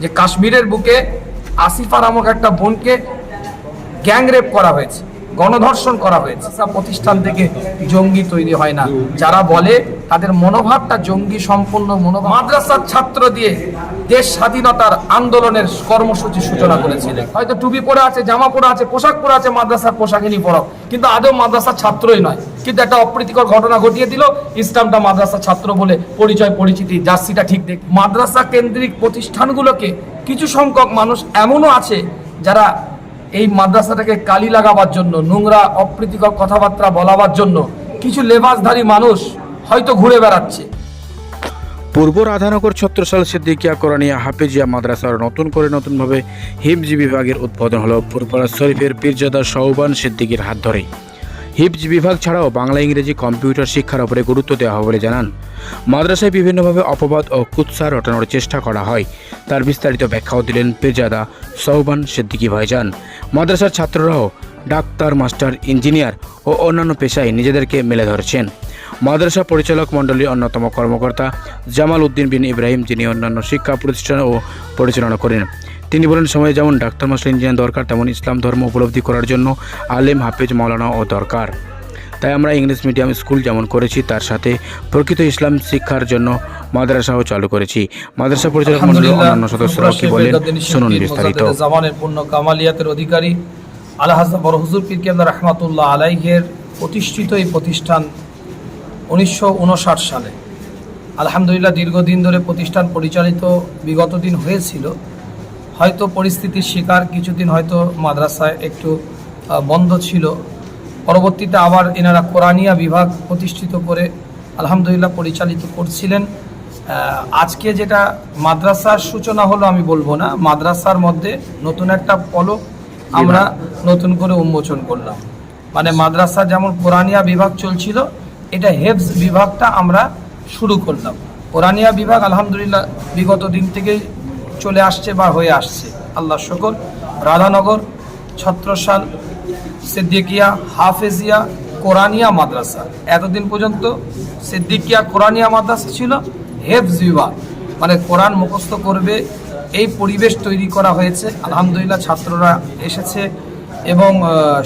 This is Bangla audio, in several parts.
যে কাশ্মীরের বুকে আসিফা নামক একটা বোনকে গ্যাংরেপ করা হয়েছে, গণধর্ষণ করা হয়েছে। প্রতিষ্ঠান থেকে জঙ্গি তৈরি হয় না। যারা বলে তাদের মনোভাবটা জঙ্গি সম্পূর্ণ মনোভাব মাদ্রাসার ছাত্র দিয়ে দেশ স্বাধীনতার আন্দোলনের কর্মসূচি সূচনা করেছিলেন। হয়তো টুপি পরে আছে, জামা পরে আছে, পোশাক পরে আছে, মাদ্রাসার পোশাকিনী পরক কিন্তু আদৌ মাদ্রাসার ছাত্রই নয়। কিন্তু একটা অপ্রীতিকর ঘটনা ঘটিয়ে দিল। ইসলামটা মাদ্রাসা ছাত্র বলে পরিচয়, পরিচিতি, জার্সিটা ঠিক দেখ। মাদ্রাসা কেন্দ্রিক প্রতিষ্ঠানগুলোকে কিছু সংখ্যক মানুষ এমনও আছে যারা এই মাদ্রাসাটাকে কালি লাগাবার জন্য, নোংরা, অপ্রীতিকর কথাবার্তা বলাবার জন্য কিছু লেবাসধারী মানুষ হয়তো ঘুরে বেড়াচ্ছে। পূর্ব রাধানগর ছত্রসাল সিদ্দিকিয়া কোরআনিয়া হাফিজিয়া মাদ্রাসার নতুন করে নতুনভাবে হিমজি বিভাগের উদ্বোধন হল ফুরফুরা শরীফের পীরজাদা সৌবান সিদ্দিকির হাত ধরে হিফজ বিভাগ ছাড়াও বাংলা, ইংরেজি, কম্পিউটার শিক্ষার উপরে গুরুত্ব দেওয়া হবে বলে জানান। মাদ্রাসায় বিভিন্নভাবে অপবাদ ও কুৎসা রটানোর চেষ্টা করা হয়। তার বিস্তারিত ব্যাখ্যাও দিলেন পেজাদা সৌবান সিদ্দিকি ভাইজান। মাদ্রাসার ছাত্ররাও ডাক্তার, মাস্টার, ইঞ্জিনিয়ার ও অন্যান্য পেশায় নিজেদেরকে মেলে ধরেছেন। মাদ্রাসা পরিচালক মণ্ডলীর অন্যতম কর্মকর্তা জামাল উদ্দিন বিন ইব্রাহিম, যিনি অন্যান্য শিক্ষা প্রতিষ্ঠান ও পরিচালনা করেন। তিনি বলেন সময়ে যেমন ডাক্তার মাস্টার ইঞ্জিনিয়ার দরকার তেমন ইসলাম ধর্ম উপলব্ধি করার জন্য আলেম হাফেজ ও দরকার। তাই আমরা ইংলিশ মিডিয়াম স্কুল যেমন করেছি তার সাথে প্রকৃত ইসলাম শিক্ষার জন্য মাদ্রাসাও চালু করেছি। মাদ্রাসা পরিচালক অন্যান্য সদস্যরাও কি বলেন শুনুন বিস্তারিত। জামানের পূর্ণ কামালিয়াতের অধিকারী আল্লাহ বড় হুজুর পীর কেন্দ্র রহমাতুল্লাহ আলাইহের প্রতিষ্ঠিত এই প্রতিষ্ঠান উনিশশো উনষাট সালে। আলহামদুলিল্লাহ দীর্ঘদিন ধরে প্রতিষ্ঠান পরিচালিত বিগত দিন হয়েছিল। হয়তো পরিস্থিতির শিকার, কিছুদিন হয়তো মাদ্রাসায় একটু বন্ধ ছিল। পরবর্তীতে আবার এনারা কোরআনিয়া বিভাগ প্রতিষ্ঠিত করে আলহামদুলিল্লাহ পরিচালিত করছিলেন। আজকে যেটা মাদ্রাসার সূচনা হলো আমি বলব না, মাদ্রাসার মধ্যে নতুন একটা পলক আমরা নতুন করে উন্মোচন করলাম। মানে মাদ্রাসা যেমন কোরআনিয়া বিভাগ চলছিল, এটা হেফজ বিভাগটা আমরা শুরু করলাম। কোরআনিয়া বিভাগ আলহামদুলিল্লাহ বিগত দিন থেকেই চলে আসছে বা হয়ে আসছে। আল্লাহ শকর। রাধানগর, ছত্রসাল, সিদ্দিকিয়া, হাফেজিয়া কোরআনিয়া মাদ্রাসা। এতদিন পর্যন্ত সিদ্দিকিয়া কোরআনিয়া মাদ্রাসা ছিল হেফজ বিভাগ। মানে কোরআন মুখস্থ করবে, এই পরিবেশ তৈরি করা হয়েছে। আলহামদুলিল্লাহ ছাত্ররা এসেছে এবং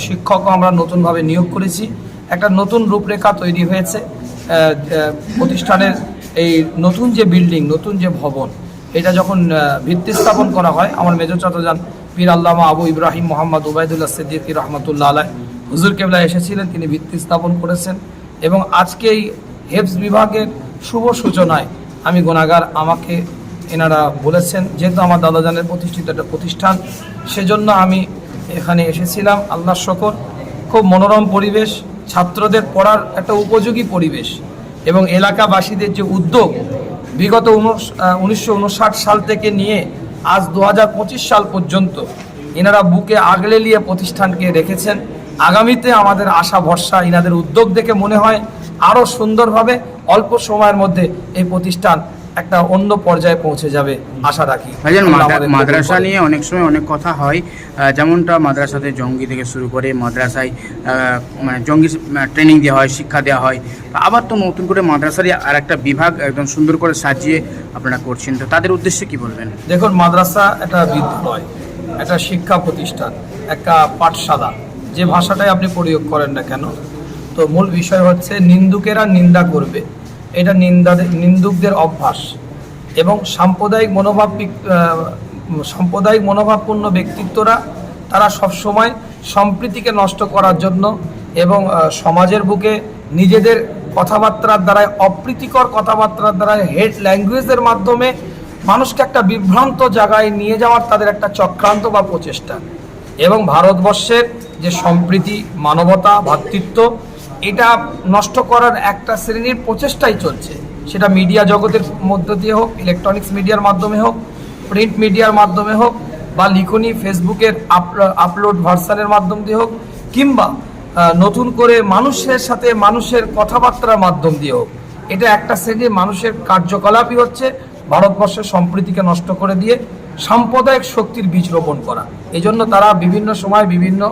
শিক্ষকও আমরা নতুনভাবে নিয়োগ করেছি। একটা নতুন রূপরেখা তৈরি হয়েছে। প্রতিষ্ঠানের এই নতুন যে বিল্ডিং, নতুন যে ভবন এটা যখন ভিত্তি স্থাপন করা হয়, আমার মেজর চাতজান পীর আল্লামা আবু ইব্রাহিম মোহাম্মদ উবায়দুল্লাহ সিদ্দিকি রহমতুল্লাহ আলাই হুজুর কেবলা এসেছিলেন, তিনি ভিত্তি স্থাপন করেছেন। এবং আজকে এই হেফজ বিভাগের শুভ সূচনায় আমি গোনাগার আমাকে এনারা বলেছেন, যেহেতু আমার দাদাজানের প্রতিষ্ঠিত একটা প্রতিষ্ঠান, সেজন্য আমি এখানে এসেছিলাম। আল্লাহ শকর, খুব মনোরম পরিবেশ, ছাত্রদের পড়ার একটা উপযোগী পরিবেশ। এবং এলাকাবাসীদের যে উদ্যোগ বিগত উনিশশো উনষাট সাল থেকে নিয়ে আজ দু হাজার পঁচিশ সাল পর্যন্ত এনারা বুকে আগলে নিয়ে প্রতিষ্ঠানকে রেখেছেন। আগামীতে আমাদের আশা ভরসা এনাদের উদ্যোগ দেখে মনে হয় আরও সুন্দরভাবে অল্প সময়ের মধ্যে এই প্রতিষ্ঠান একটা অন্য পর্যায়ে পৌঁছে যাবে আশা রাখি। মাদ্রাসা নিয়ে অনেক সময় অনেক কথা হয়। যেমনটা মাদ্রাসাতে জঙ্গি থেকে শুরু করে মাদ্রাসায় মানে জঙ্গি ট্রেনিং দেওয়া হয় শিক্ষা দেওয়া হয়। আবার তো নতুন করে মাদ্রাসারই আর একটা বিভাগ একদম সুন্দর করে সাজিয়ে আপনারা করছেন। তো তাদের উদ্দেশ্যে কি বলবেন? দেখুন মাদ্রাসা একটা বিদ্যালয় একটা শিক্ষা প্রতিষ্ঠান একটা পাঠশালা। যে ভাষাটাই আপনি প্রয়োগ করেন না কেন তো মূল বিষয় হচ্ছে নিন্দুকেরা নিন্দা করবে। এটা নিন্দা নিন্দুকদের অভ্যাস এবং সাম্প্রদায়িক মনোভাব সাম্প্রদায়িক মনোভাবপূর্ণ ব্যক্তিত্বরা তারা সবসময় সম্প্রীতিকে নষ্ট করার জন্য এবং সমাজের বুকে নিজেদের কথাবার্তার দ্বারাই অপ্রীতিকর কথাবার্তার দ্বারাই হেড ল্যাঙ্গুয়েজের মাধ্যমে মানুষকে একটা বিভ্রান্ত জায়গায় নিয়ে যাওয়ার তাদের একটা চক্রান্ত বা প্রচেষ্টা। এবং ভারতবর্ষের যে সম্প্রীতি, মানবতা ভ্রাতৃত্ব এটা নষ্ট করার একটা শ্রেণির প্রচেষ্টাই চলছে। সেটা মিডিয়া জগতের মধ্য দিয়ে হোক ইলেকট্রনিক্স মিডিয়ার মাধ্যমে হোক প্রিন্ট মিডিয়ার মাধ্যমে হোক, বা লিখনি ফেসবুকের আপলোড ভার্সানের মাধ্যম দিয়ে হোক, কিংবা নতুন করে মানুষের সাথে মানুষের কথাবার্তার মাধ্যম দিয়ে হোক। এটা একটা শ্রেণির মানুষের কার্যকলাপই হচ্ছে ভারতবর্ষের সম্প্রীতিকে নষ্ট করে দিয়ে সাম্প্রদায়িক শক্তির বীজ রোপণ করা। এই জন্য তারা বিভিন্ন সময় বিভিন্ন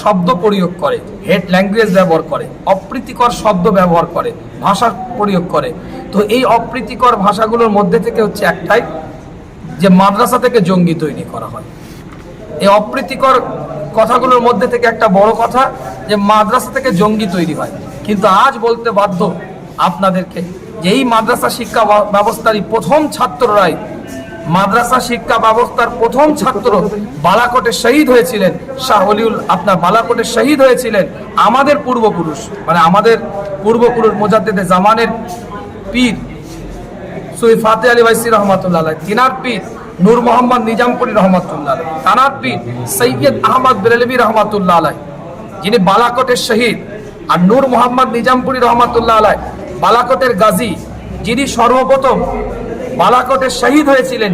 শব্দ প্রয়োগ করে হেড ল্যাঙ্গুয়েজ ব্যবহার করে, অপ্রীতিকর শব্দ ব্যবহার করে, ভাষা প্রয়োগ করে। তো এই অপ্রীতিকর ভাষাগুলোর মধ্যে থেকে হচ্ছে একটাই, যে মাদ্রাসা থেকে জঙ্গি তৈরি করা হয়। এই অপ্রীতিকর কথাগুলোর মধ্যে থেকে একটা বড় কথা, যে মাদ্রাসা থেকে জঙ্গি তৈরি হয়। কিন্তু আজ বলতে বাধ্য আপনাদেরকে যে এই মাদ্রাসা শিক্ষা ব্যবস্থারই প্রথম ছাত্ররাই মাদ্রাসা শিক্ষা ব্যবস্থার প্রথম ছাত্র বালাকোটে শহীদ হয়েছিলেন, শাহ অলিউল, আপনার বালাকোটে শহীদ হয়েছিলেন, আমাদের পূর্বপুরুষ মানে আমাদের পূর্বপুরুষ মোজাদ্দেদে জামানের পীর সৈয়দ ফাতে আলী ভাইসি রহমতুল্লাহ তিনার পীর নূর মোহাম্মদ নিজামপুরি রহমতুল্লাহ তানার পীর সৈয়দ আহমদ বেরেলবি রহমতুল্লাহ আলাই যিনি বালাকোটের শহীদ, আর নূর মোহাম্মদ নিজামপুরি রহমতুল্লাহ আলাই বালাকোটের গাজী, যিনি সর্বপ্রথম বালাকোটের শহীদ হয়েছিলেন।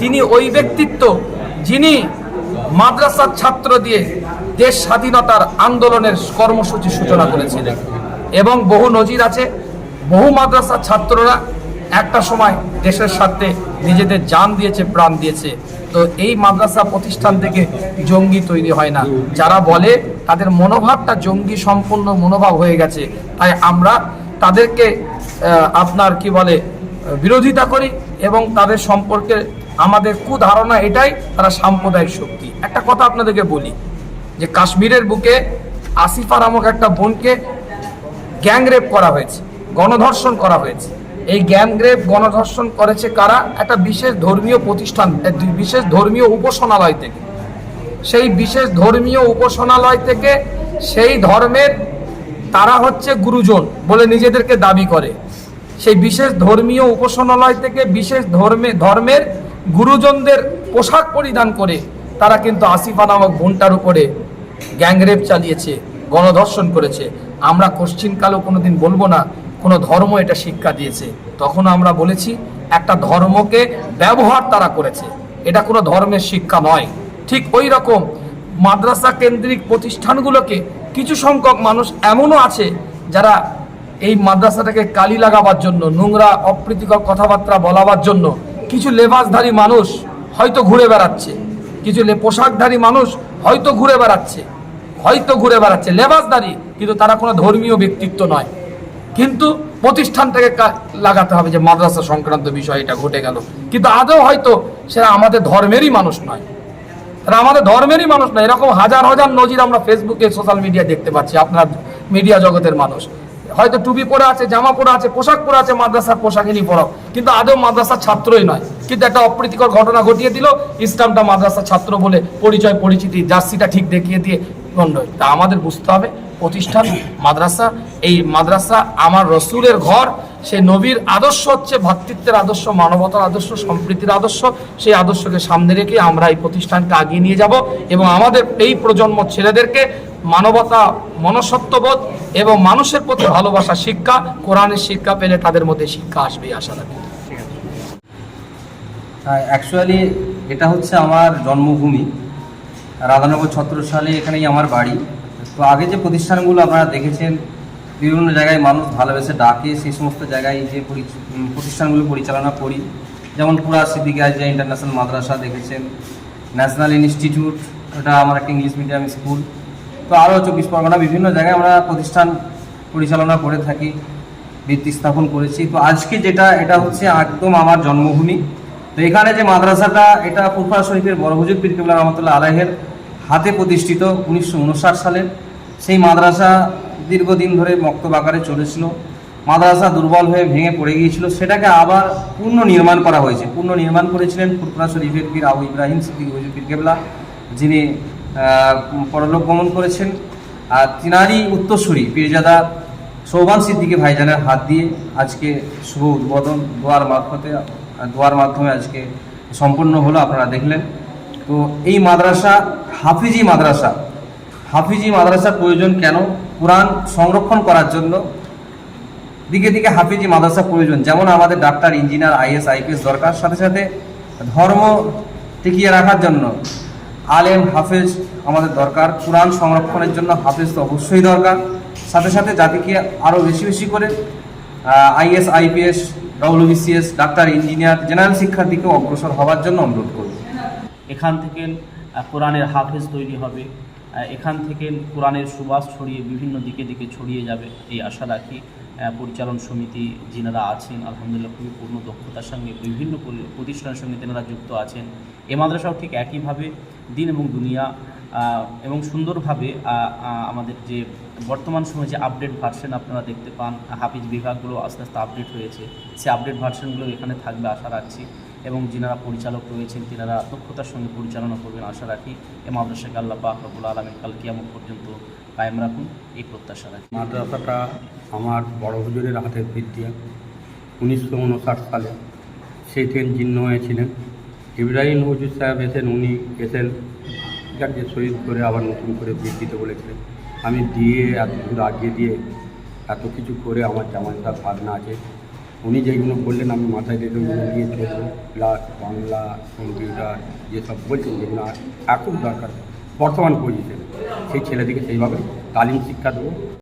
তিনি ওই ব্যক্তিত্ব যিনি মাদ্রাসার ছাত্র দিয়ে দেশ স্বাধীনতার আন্দোলনের কর্মসূচি সূচনা করেছিলেন। এবং বহু নজির আছে, বহু মাদ্রাসার ছাত্ররা একটা সময় দেশের স্বার্থে নিজেদের জান দিয়েছে, প্রাণ দিয়েছে। তো এই মাদ্রাসা প্রতিষ্ঠান থেকে জঙ্গি তৈরি হয় না। যারা বলে তাদের মনোভাবটা জঙ্গি সম্পূর্ণ মনোভাব হয়ে গেছে। তাই আমরা তাদেরকে আপনার কি বলে বিরোধিতা করি এবং তাদের সম্পর্কে আমাদের কুধারণা এটাই, তারা সাম্প্রদায়িক শক্তি। একটা কথা আপনাদেরকে বলি, যে কাশ্মীরের বুকে আসিফা নামক একটা বোনকে গ্যাংরেপ করা হয়েছে, গণধর্ষণ করা হয়েছে। এই গ্যাংরেপ, গণধর্ষণ করেছে কারা? একটা বিশেষ ধর্মীয় প্রতিষ্ঠান বিশেষ ধর্মীয় উপাসনালয় থেকে। সেই বিশেষ ধর্মীয় উপাসনালয় থেকে সেই ধর্মের তারা হচ্ছে গুরুজন বলে নিজেদেরকে দাবি করে। সেই বিশেষ ধর্মীয় উপাসনালয় থেকে বিশেষ ধর্মে, ধর্মের গুরুজনদের পোশাক পরিধান করে তারা কিন্তু আসিফা নামক বোনটার উপরে গ্যাংরেপ চালিয়েছে, গণধর্ষণ করেছে। আমরা কোশ্চিনকালেও কোনোদিন বলব না, কোনো ধর্ম এটা শিক্ষা দিয়েছে। তখন আমরা বলেছি, একটা ধর্মকে ব্যবহার তারা করেছে। এটা কোনো ধর্মের শিক্ষা নয়। ঠিক ওই রকম মাদ্রাসা কেন্দ্রিক প্রতিষ্ঠানগুলোকে কিছু সংখ্যক মানুষ এমনও আছে যারা এই মাদ্রাসাটাকে কালি লাগাবার জন্য, নোংরা, অপ্রীতিকর কথাবার্তা বলাবার জন্য কিছু লেবাসধারী মানুষ হয়তো ঘুরে বেড়াচ্ছে, কিছু পোশাকধারী মানুষ হয়তো ঘুরে বেড়াচ্ছে, হয়তো ঘুরে বেড়াচ্ছে লেবাসদারি কিন্তু তারা কোনো ধর্মীয় ব্যক্তিত্ব নয়। কিন্তু প্রতিষ্ঠানটাকে লাগাতে হবে যে মাদ্রাসা সংক্রান্ত বিষয় এটা ঘটে গেল। কিন্তু আদৌ হয়তো সেটা আমাদের ধর্মেরই মানুষ নয়। তারা আমাদের ধর্মেরই মানুষ নয়। এরকম হাজার হাজার নজির আমরা ফেসবুকে সোশ্যাল মিডিয়া দেখতে পাচ্ছি, আপনার মিডিয়া জগতের মানুষ। হয়তো টুপি পরে আছে, জামা পরে আছে, পোশাক পরে আছে, মাদ্রাসার পোশাকিনী পরাও কিন্তু আদৌ মাদ্রাসার ছাত্রই নয়। কিন্তু একটা অপ্রীতিকর ঘটনা ঘটিয়ে দিল ইসলামটা মাদ্রাসার ছাত্র বলে পরিচয়, পরিচিতি, জার্সিটা ঠিক দেখিয়ে দিয়ে গণ্ড তা আমাদের বুঝতে হবে। প্রতিষ্ঠান, মাদ্রাসা, এই মাদ্রাসা আমার রসুলের ঘর। সে নবীর আদর্শ হচ্ছে ভ্রাতৃত্বের আদর্শ, মানবতার আদর্শ, সম্প্রীতির আদর্শ। সেই আদর্শকে সামনে রেখে আমরা এই প্রতিষ্ঠানকে আগিয়ে নিয়ে যাব এবং আমাদের এই প্রজন্ম ছেলেদেরকে মানবতা মনসত্ববোধ এবং মানুষের প্রতি ভালোবাসা, শিক্ষা, কোরআনের শিক্ষা পেলে তাদের মধ্যে শিক্ষা আসবে, আশা রাখি। অ্যাকচুয়ালি এটা হচ্ছে আমার জন্মভূমি। রাধানগর ছত্র সালে এখানেই আমার বাড়ি। তো আগে যে প্রতিষ্ঠানগুলো আপনারা দেখেছেন, বিভিন্ন জায়গায় মানুষ ভালোবেসে ডাকে, সেই সমস্ত জায়গায় যে পরি- প্রতিষ্ঠানগুলো পরিচালনা করি। যেমন পুরা সিদ্দিক আজিয়া ইন্টারন্যাশনাল মাদ্রাসা দেখেছেন। ন্যাশনাল ইনস্টিটিউট, ওটা আমার একটা ইংলিশ মিডিয়াম স্কুল। তো আরও চব্বিশ পরগনা বিভিন্ন জায়গায় আমরা প্রতিষ্ঠান পরিচালনা করে থাকি, ভিত্তি স্থাপন করেছি। তো আজকে যেটা, এটা হচ্ছে একদম আমার জন্মভূমি। তো এখানে যে মাদ্রাসাটা, এটা ফুরফা শরীফের বড় হুজুর পীর রহমতুল্লাহ আলাহের হাতে প্রতিষ্ঠিত উনিশশো উনষাট সালের। সেই মাদ্রাসা দীর্ঘদিন ধরে মক্তব আকারে চলেছিল। মাদ্রাসা দুর্বল হয়ে ভেঙে পড়ে গিয়েছিল। সেটাকে আবার পূর্ণ নির্মাণ করা হয়েছে। পূর্ণ নির্মাণ করেছিলেন ফুরফুরা শরীফের পীর আবু ইব্রাহিম সিদ্দিক হুজুর পীর কেবলা, যিনি পরলোক গমন করেছেন। আর তিনারই উত্তরসূরি পীরজাদা সৌবান সিদ্দিকী ভাইজানের হাত দিয়ে আজকে শুভ উদ্বোধন দোয়ার মারফতে, দোয়ার মাধ্যমে আজকে সম্পন্ন হলো, আপনারা দেখলেন। তো এই মাদ্রাসা, হাফিজি মাদ্রাসা, হাফিজি মাদ্রাসার প্রয়োজন কেন? কোরআন সংরক্ষণ করার জন্য দিকে দিকে হাফিজি মাদ্রাসা প্রয়োজন। যেমন আমাদের ডাক্তার, ইঞ্জিনিয়ার, আইএস, আইপিএস দরকার, সাথে সাথে ধর্ম টিকিয়ে রাখার জন্য আলেম, হাফেজ আমাদের দরকার। কোরআন সংরক্ষণের জন্য হাফেজ তো অবশ্যই দরকার। সাথে সাথে জাতিকে আরও বেশি বেশি করে IAS IPS WBCS doctor, engineer, general শিক্ষার দিকে অগ্রসর হওয়ার জন্য অনুরোধ করব। এখান থেকে কোরআনের হাফেজ তৈরি হবে। এখান থেকে কোরআনের সুবাস ছড়িয়ে বিভিন্ন দিকে দিকে ছড়িয়ে যাবে, এই আশা রাখি। পরিচালন সমিতি যিনারা আছেন, আলহামদুলিল্লাহ খুবই পূর্ণ দক্ষতার সঙ্গে বিভিন্ন পরি- প্রতিষ্ঠানের সঙ্গে তেনারা যুক্ত আছেন। এ মাদ্রাসাও ঠিক একইভাবে দিন এবং দুনিয়া এবং সুন্দরভাবে আমাদের যে বর্তমান সময়ে যে আপডেট ভার্সন আপনারা দেখতে পান, হাফিজ বিভাগগুলো আস্তে আস্তে আপডেট হয়েছে। সে আপডেট ভার্সনগুলো এখানে থাকবে আশা রাখছি। এবং যিনারা পরিচালক রয়েছেন, তিনারা দক্ষতার সঙ্গে পরিচালনা করবেন আশা রাখি। এ মাদ্রাসাকে আল্লাহ পাক রবুল আলমিন কাল কিয়ামত পর্যন্ত কায়েম রাখুন, এই প্রত্যাশা রাখি। মাদ্রাসাটা আমার বড় হুজুরের হাতের বিদ্যা উনিশশো উনষাট সালে সেই ট্রেন জীর্ণ হয়েছিলেন ইব্রাহিম হুজুর সাহেব এসেন উনি এসেন যাকে শহীদ করে আবার নতুন করে বীর দিতে বলেছিলেন আমি দিয়ে, এত দূর আগিয়ে দিয়ে এত কিছু করে আমার জামাইটা ভাবনা আছে। উনি যেগুলো বললেন আমি মাথায় রেখে ওগুলো নিয়ে চলবো। প্লাস বাংলা কম্পিউটার যেসব বলছেন যেগুলো এখন দরকার। বর্তমান পজিশন সেই ছেলেদেরকে সেইভাবে তালিম শিক্ষা দেবো।